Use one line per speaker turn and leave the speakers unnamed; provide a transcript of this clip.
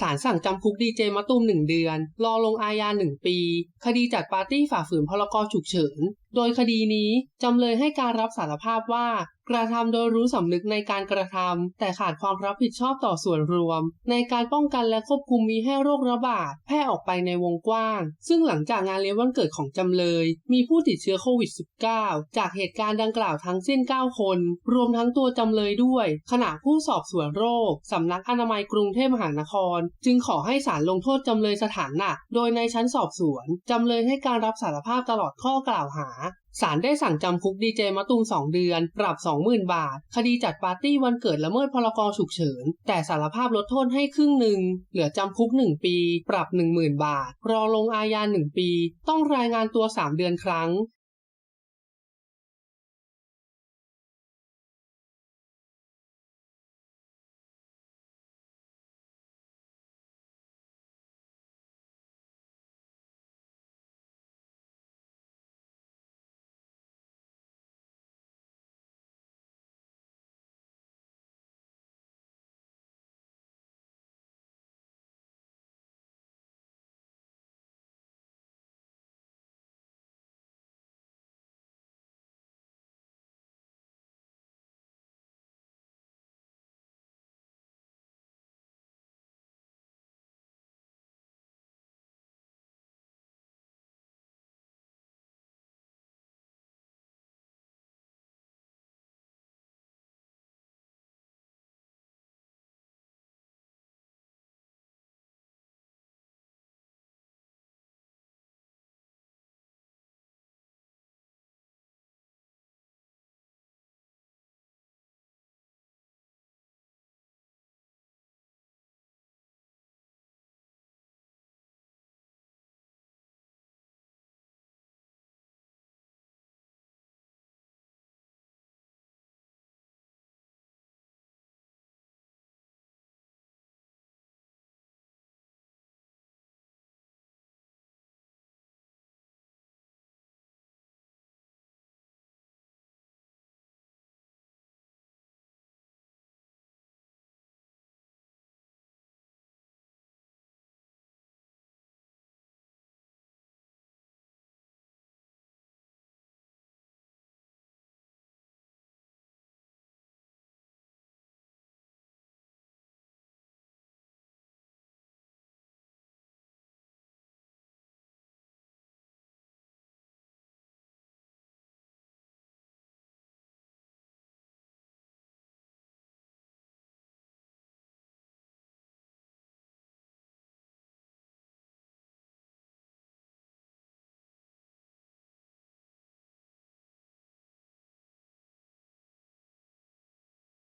ศาลสั่งจำคุกดีเจมะตูมหนึ่งเดือน รอลงอาญาหนึ่งปี คดีจัดปาร์ตี้ฝ่าฝืนพรกฉุกเฉิน โดยคดีนี้จำเลยให้การรับสารภาพว่า กระทำโดยรู้สำนึกในการกระทำแต่ขาดความรับผิดชอบต่อส่วนรวม ในการป้องกันและควบคุมมีให้โรคระบาดแพร่ออกไปในวงกว้าง ซึ่งหลังจากงานเลี้ยงวันเกิดของจำเลย มีผู้ติดเชื้อโควิด -19 จากเหตุการณ์ดังกล่าวทั้งสิ้น 9 คน รวมทั้งตัวจำเลยด้วย ขณะผู้สอบสวนโรคสำนักอนามัยกรุงเทพมหานคร จึงขอให้ศาลลงโทษจำเลยสถานหนัก โดยในชั้นสอบสวนจำเลยให้การรับสารภาพตลอดข้อกล่าวหา ศาลได้สั่งจำคุกดีเจมะตูม2 เดือน ปรับ 20,000 บาท คดีจัดปาร์ตี้วันเกิดละเมิดพรกฉุกเฉิน แต่สารภาพลดโทษให้ครึ่งหนึ่ง เหลือจำคุก 1 ปี ปรับ 10,000 บาท รอลงอาญา 1 ปี ต้องรายงานตัว 3 เดือนครั้ง